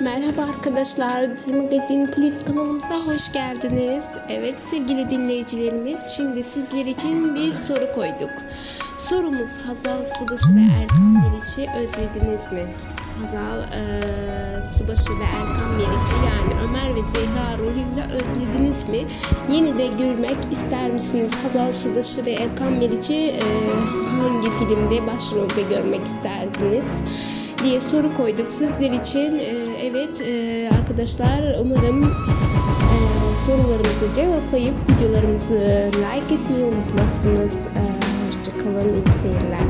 Merhaba arkadaşlar, Dizi Magazin Plus kanalımıza hoş geldiniz. Evet sevgili dinleyicilerimiz, şimdi sizler için bir soru koyduk. Sorumuz Hazal Subaşı ve Erkan Meriç'i özlediniz mi? Hazal eee, Subaşı ve Erkan Meriç'i yani Ömer ve Zehra rolünde özlediniz mi? Yeni de görmek ister misiniz? Hazal Subaşı ve Erkan Meriç'i eee, hangi filmde başrolde görmek isterdiniz? Diye soru koyduk sizler için. Ee, evet e, arkadaşlar umarım e, sorularımızı cevaplayıp videolarımızı like etmeyi unutmazsınız. Hoşçakalın, iyi seyirler.